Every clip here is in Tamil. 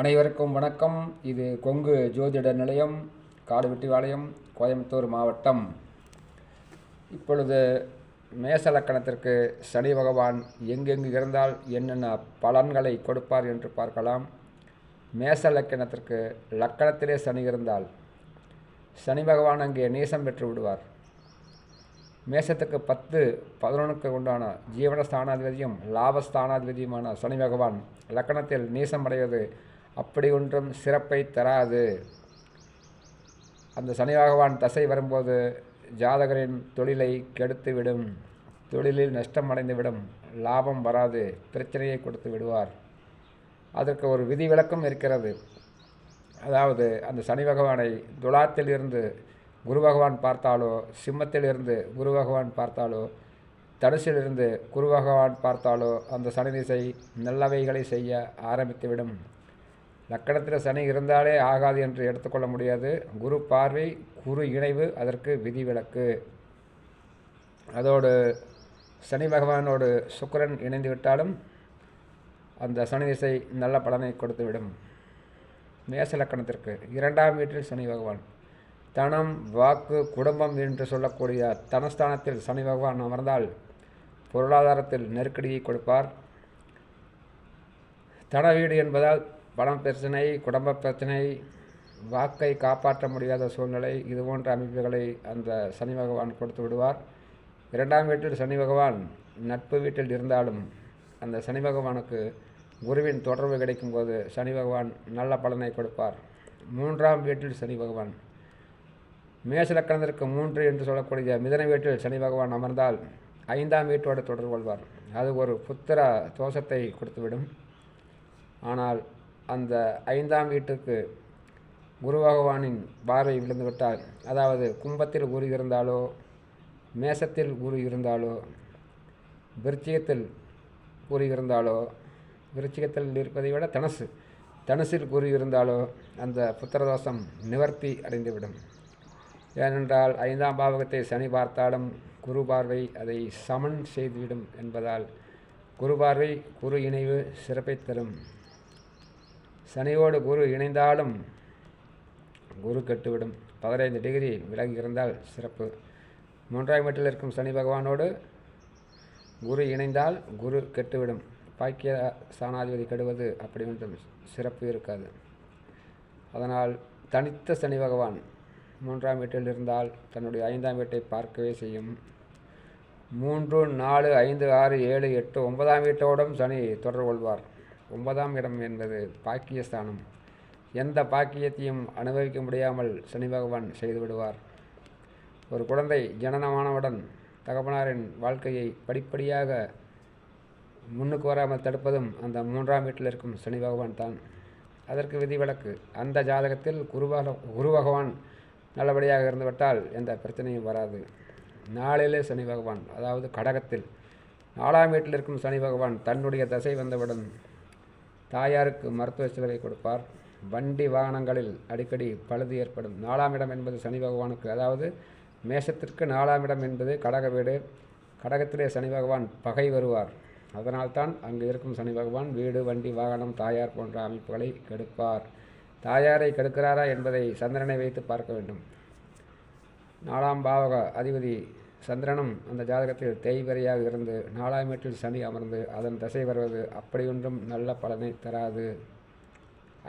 அனைவருக்கும் வணக்கம். இது கொங்கு ஜோதிட நிலையம் காடுவெட்டிவாளையம் கோயம்புத்தூர் மாவட்டம். இப்பொழுது மேச லக்கணத்திற்கு சனி பகவான் எங்கெங்கு இருந்தால் என்னென்ன பலன்களை கொடுப்பார் என்று பார்க்கலாம். மேச லக்கணத்திற்கு லக்கணத்திலே சனி இருந்தால் சனி பகவான் அங்கே நீசம் பெற்று விடுவார். மேசத்துக்கு பத்து பதினொன்றுக்கு உண்டான ஜீவனஸ்தானாதிபதியும் லாபஸ்தானாதிபதியுமான சனி பகவான் லக்கணத்தில் நீசம் அடைவது அப்படி ஒன்றும் சிறப்பை தராது. அந்த சனி பகவான் தசை வரும்போது ஜாதகரின் தொழிலை கெடுத்துவிடும். தொழிலில் நஷ்டம் அடைந்துவிடும். லாபம் வராது. பிரச்சனையை கொடுத்து விடுவார். அதற்கு ஒரு விதிவிலக்கும் இருக்கிறது. அதாவது அந்த சனி பகவானை துலாத்தில் இருந்து குரு பகவான் பார்த்தாலோ சிம்மத்தில் இருந்து குரு பகவான் பார்த்தாலோ தனுசிலிருந்து குரு பகவான் பார்த்தாலோ அந்த சனி திசை நல்லவைகளை செய்ய ஆரம்பித்துவிடும். லக்கணத்தில் சனி இருந்தாலே ஆகாது என்று எடுத்துக்கொள்ள முடியாது. குரு பார்வை குரு இணைவு அதற்கு விதிவிலக்கு. அதோடு சனி பகவானோடு சுக்கிரன் இணைந்து விட்டாலும் அந்த சனி திசை நல்ல பலனை கொடுத்துவிடும் மேச லக்கணத்திற்கு இரண்டாம் வீட்டில் சனி பகவான். தனம் வாக்கு குடும்பம் என்று சொல்லக்கூடிய தனஸ்தானத்தில் சனி பகவான் அமர்ந்தால் பொருளாதாரத்தில் நெருக்கடியை கொடுப்பார். தன வீடு என்பதால் பணம் பிரச்சனை குடும்ப பிரச்சனை வாக்கை காப்பாற்ற முடியாத சூழ்நிலை இது போன்ற அமைப்புகளை அந்த சனி பகவான் கொடுத்து விடுவார். இரண்டாம் வீட்டில் சனி பகவான் நட்பு வீட்டில் இருந்தாலும் அந்த சனி பகவானுக்கு குருவின் தொடர்பு கிடைக்கும்போது சனி பகவான் நல்ல பலனை கொடுப்பார். மூன்றாம் வீட்டில் சனி பகவான் மேசலக்கணத்திற்கு மூன்று என்று சொல்லக்கூடிய மிதன வீட்டில் சனி பகவான் அமர்ந்தால் ஐந்தாம் வீட்டோடு தொடர்பு கொள்வார். அது ஒரு புத்திர தோஷத்தை கொடுத்துவிடும். ஆனால் அந்த ஐந்தாம் வீட்டுக்கு குரு பகவானின் பார்வை விழுந்துவிட்டால் அதாவது கும்பத்தில் குரு இருந்தாலோ மேசத்தில் குரு இருந்தாலோ விருச்சிகத்தில் குரு இருந்தாலோ விருச்சிகத்தில் இருப்பதை விட தனுசு தனுசில் குரு இருந்தாலோ அந்த புத்திரதோஷம் நிவர்த்தி அடைந்துவிடும். ஏனென்றால் ஐந்தாம் பாவகத்தை சனி பார்த்தாலும் குரு பார்வை அதை சமன் செய்துவிடும் என்பதால் குரு பார்வை குரு இணைவு சிறப்பை தரும். சனியோடு குரு இணைந்தாலும் குரு கெட்டுவிடும். பதினைந்து டிகிரி விலகி இருந்தால் சிறப்பு. மூன்றாம் வீட்டில் இருக்கும் சனி பகவானோடு குரு இணைந்தால் குரு கெட்டுவிடும். பாக்கிய சாணாதிபதி கெடுவது அப்படி ஒன்றும் சிறப்பு இருக்காது. அதனால் தனித்த சனி பகவான் மூன்றாம் வீட்டில் இருந்தால் தன்னுடைய ஐந்தாம் வீட்டை பார்க்கவே செய்யும். மூன்று நாலு ஐந்து ஆறு ஏழு எட்டு ஒன்பதாம் வீட்டோடும் சனி தொடர்பு கொள்வார். ஒன்பதாம் இடம் என்பது பாக்கியஸ்தானம். எந்த பாக்கியத்தையும் அனுபவிக்க முடியாமல் சனி பகவான் செய்து விடுவார். ஒரு குழந்தை ஜனனமானவுடன் தகப்பனாரின் வாழ்க்கையை படிப்படியாக முன்னுக்கு வராமல் தடுப்பதும் அந்த மூன்றாம் வீட்டில் இருக்கும் சனி பகவான் தான். அதற்கு விதிவிலக்கு அந்த ஜாதகத்தில் குருபக குரு பகவான் நல்லபடியாக இருந்துவிட்டால் எந்த பிரச்சனையும் வராது. நாளிலே சனி பகவான் அதாவது கடகத்தில் நாலாம் வீட்டில் இருக்கும் சனி பகவான் தன்னுடைய தசை வந்தவுடன் தாயாருக்கு மருத்துவ செலவை கொடுப்பார். வண்டி வாகனங்களில் அடிக்கடி பழுது ஏற்படும். நாலாம் இடம் என்பது சனி பகவானுக்கு அதாவது மேஷத்திற்கு நாலாம் இடம் என்பது கடக வீடு. கடகத்திலே சனி பகவான் பகை வருவார். அதனால்தான் அங்கு இருக்கும் சனி பகவான் வீடு வண்டி வாகனம் தாயார் போன்ற அமைப்புகளை கெடுப்பார். தாயாரை கெடுக்கிறாரா என்பதை சந்திரனை வைத்து பார்க்க வேண்டும். நாலாம் பாவக அதிபதி சந்திரனும் அந்த ஜாதகத்தில் தேய்வரையாக இருந்து நாலாம் வீட்டில் சனி அமர்ந்து அதன் தசை வருவது அப்படியொன்றும் நல்ல பலனை தராது.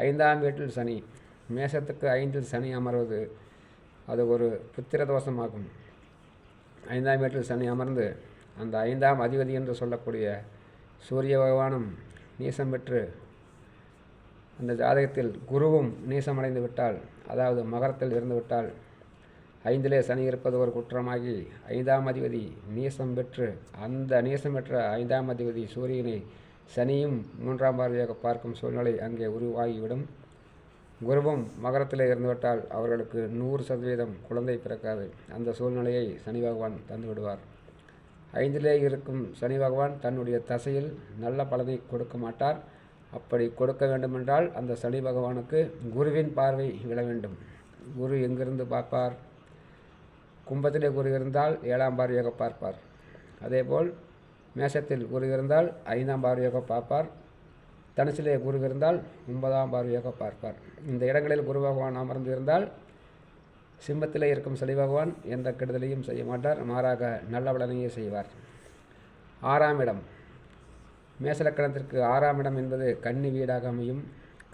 ஐந்தாம் வீட்டில் சனி மேசத்துக்கு ஐந்தில் சனி அமர்வது அது ஒரு புத்திர தோஷமாகும். ஐந்தாம் வீட்டில் சனி அமர்ந்து அந்த ஐந்தாம் அதிபதி என்று சொல்லக்கூடிய சூரிய பகவானும் நீசம் பெற்று அந்த ஜாதகத்தில் குருவும் நீசமடைந்து விட்டால் அதாவது மகரத்தில் இருந்து விட்டால் ஐந்திலே சனி இருப்பது ஒரு குற்றமாகி ஐந்தாம் அதிபதி நீசம் பெற்று அந்த நீசம் பெற்ற ஐந்தாம் அதிபதி சூரியனை சனியும் மூன்றாம் பார்வையாக பார்க்கும் சூழ்நிலை அங்கே உருவாகிவிடும். குருவும் மகரத்தில் இருந்துவிட்டால் அவர்களுக்கு நூறு சதவீதம் குழந்தை பிறக்காது. அந்த சூழ்நிலையை சனி பகவான் தந்து விடுவார். ஐந்திலே இருக்கும் சனி பகவான் தன்னுடைய தசையில் நல்ல பலனை கொடுக்க மாட்டார். அப்படி கொடுக்க வேண்டுமென்றால் அந்த சனி பகவானுக்கு குருவின் பார்வை விழ வேண்டும். குரு எங்கிருந்து பார்ப்பார்? கும்பத்திலே குரு இருந்தால் ஏழாம் பார்வையாக பார்ப்பார். அதேபோல் மேஷத்தில் குரு இருந்தால் ஐந்தாம் பார்வையாக பார்ப்பார். தனுசிலே குரு இருந்தால் ஒன்பதாம் பார்வையாக பார்ப்பார். இந்த இடங்களில் குரு பகவான் அமர்ந்து இருந்தால் சிம்மத்திலே இருக்கும் சனி பகவான் எந்த கெடுதலையும் செய்ய மாட்டார் மாறாக நல்ல வளனையே செய்வார். ஆறாம் இடம். மேசலக்கணத்திற்கு ஆறாம் இடம் என்பது கன்னி வீடாக அமையும்.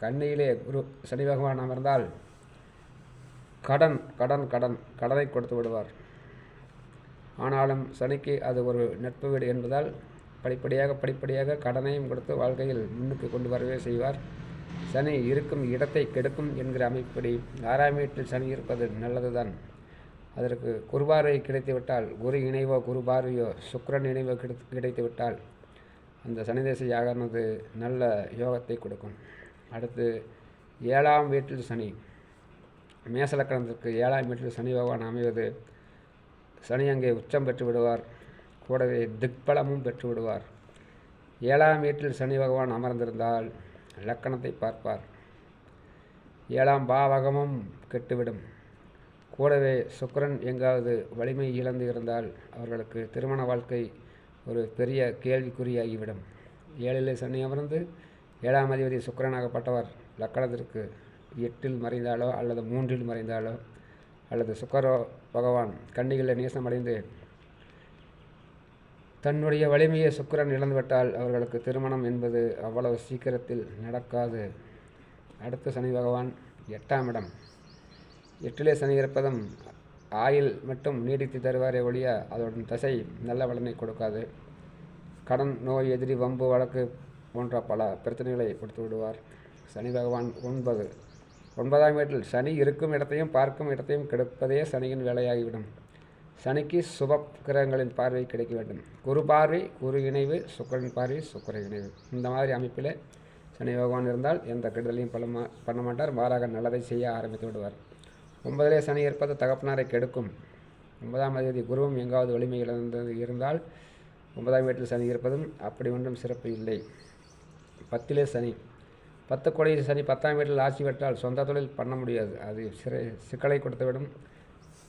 கன்னியிலே குரு சனி பகவான் அமர்ந்தால் கடன் கடன் கடன் கடனை கொடுத்து விடுவார். ஆனாலும் சனிக்கு அது ஒரு நட்பு வீடு என்பதால் படிப்படியாக படிப்படியாக கடனையும் கொடுத்து வாழ்க்கையில் முன்னுக்கு கொண்டு வரவே செய்வார். சனி இருக்கும் இடத்தை கெடுக்கும் என்கிற அமைப்படி ஆறாம் வீட்டில் சனி இருப்பது நல்லதுதான். அதற்கு குருபார்வை கிடைத்துவிட்டால் குரு இணைவோ குருபார்வையோ சுக்கரன் இணைவோ கிடைத்து கிடைத்துவிட்டால் அந்த சனிதேச திசையானது நல்ல யோகத்தை கொடுக்கும். அடுத்து ஏழாம் வீட்டில் சனி. மேசலக்கணத்திற்கு ஏழாம் வீட்டில் சனி பகவான் அமைவது. சனி அங்கே உச்சம் பெற்று விடுவார். கூடவே திக்பலமும் பெற்று விடுவார். ஏழாம் வீட்டில் சனி பகவான் அமர்ந்திருந்தால் லக்கணத்தை பார்ப்பார். ஏழாம் பாவகமும் கெட்டுவிடும். கூடவே சுக்கரன் எங்காவது வலிமை இழந்து இருந்தால் அவர்களுக்கு திருமண வாழ்க்கை ஒரு பெரிய கேள்விக்குறியாகிவிடும். ஏழிலே சனி அமர்ந்து ஏழாம் அதிபதி சுக்கிரனாகப்பட்டவர் லக்கணத்திற்கு எட்டில் மறைந்தாலோ அல்லது மூன்றில் மறைந்தாலோ அல்லது சுக்கரோ பகவான் கன்னிகளில் நேசமடைந்து தன்னுடைய வலிமையை சுக்கரன் இழந்துவிட்டால் அவர்களுக்கு திருமணம் என்பது அவ்வளவு சீக்கிரத்தில் நடக்காது. அடுத்த சனி பகவான் எட்டாம் இடம். எட்டிலே சனி இருப்பதும் ஆயில் மட்டும் நீடித்து தருவாரே ஒழிய அதோட தசை நல்ல பலனை கொடுக்காது. கடன் நோய் எதிரி வம்பு வழக்கு போன்ற பல பிரச்சனைகளை கொடுத்து விடுவார். சனி பகவான் ஒன்பது. ஒன்பதாம் வீட்டில் சனி இருக்கும் இடத்தையும் பார்க்கும் இடத்தையும் கெடுப்பதே சனியின் வேலையாகிவிடும். சனிக்கு சுப கிரகங்களின் பார்வை கிடைக்க வேண்டும். குரு பார்வை குரு இணைவு சுக்கரன் பார்வை சுக்கர இணைவு. இந்த மாதிரி அமைப்பில் சனி பகவான் இருந்தால் எந்த கெடுதலையும் பண்ண மா பண்ண மாட்டார். மாறாக நல்லதை செய்ய ஆரம்பித்து விடுவார். ஒன்பதிலே சனி இருப்பது தகப்பனாரை கெடுக்கும். ஒன்பதாம் தேதி குருவும் எங்காவது வலிமை இழந்தது இருந்தால் ஒன்பதாம் வீட்டில் சனி இருப்பதும் அப்படி ஒன்றும் சிறப்பு இல்லை. பத்திலே சனி பத்து கோடி சனி பத்தாம் வீட்டில் ஆட்சி பெற்றால் சொந்த தொழில் பண்ண முடியாது. அது சிறை சிக்கலை கொடுத்துவிடும்.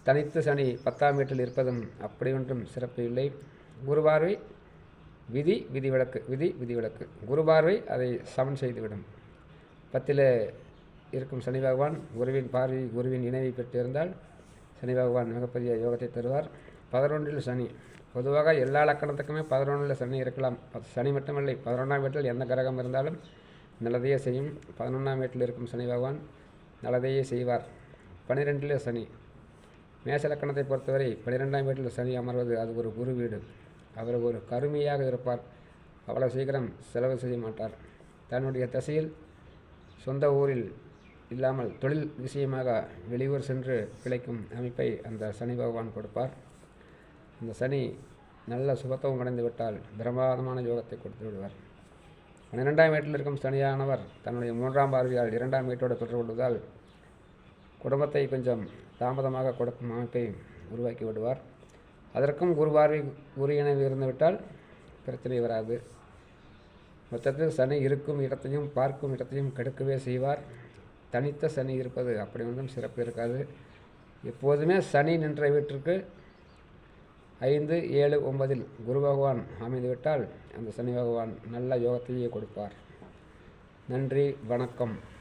தனித்து சனி பத்தாம் வீட்டில் இருப்பதும் அப்படி ஒன்றும் சிறப்பு இல்லை. குரு பார்வை விதி விதிவிலக்கு விதி விதிவிலக்கு குரு பார்வை அதை சமன் செய்துவிடும். பத்தில் இருக்கும் சனி பகவான் குருவின் பார்வை குருவின் இணைவை பெற்றிருந்தால் சனி பகவான் மிகப்பெரிய யோகத்தை தருவார். பதினொன்றில் சனி. பொதுவாக எல்லா லக்கணத்துக்குமே பதினொன்றில் சனி இருக்கலாம். சனி மட்டுமில்லை பதினொன்றாம் வீட்டில் எந்த கிரகம் இருந்தாலும் நல்லதையே செய்யும். பதினொன்றாம் வீட்டில் இருக்கும் சனி பகவான் நல்லதையே செய்வார். பன்னிரெண்டில் சனி. மேச லக்கணத்தை பொறுத்தவரை பன்னிரெண்டாம் வீட்டில் சனி அமர்வது அது ஒரு குரு வீடு. அவர் ஒரு கருமையாக இருப்பார். அவ்வளவு சீக்கிரம் செலவு செய்ய மாட்டார். தன்னுடைய தசையில் சொந்த ஊரில் இல்லாமல் தொழில் விஷயமாக வெளியூர் சென்று பிழைக்கும் அமைப்பை அந்த சனி பகவான் கொடுப்பார். அந்த சனி நல்ல சுபத்துவம் அடைந்து விட்டால் பிரமாதமான யோகத்தை கொடுத்து விடுவார். பன்னிரெண்டாம் வீட்டில் இருக்கும் சனியானவர் தன்னுடைய மூன்றாம் பார்வையால் இரண்டாம் வீட்டோடு தொடர்பு கொள்வதால் குடும்பத்தை கொஞ்சம் தாமதமாக கொடுக்கும் அமைப்பை உருவாக்கி விடுவார். அதற்கும் குரு பார்வை குரு இணைவு இருந்துவிட்டால் பிரச்சனை வராது. மொத்தத்தில் சனி இருக்கும் இடத்தையும் பார்க்கும் இடத்தையும் கெடுக்கவே செய்வார். தனித்த சனி இருப்பது அப்படி ஒன்றும் சிறப்பு இருக்காது. எப்போதுமே சனி நின்ற வீட்டிற்கு ஐந்து ஏழு ஒன்பதில் குரு பகவான் அமைந்துவிட்டால் அந்த சனி பகவான் நல்ல யோகத்தையே கொடுப்பார். நன்றி வணக்கம்.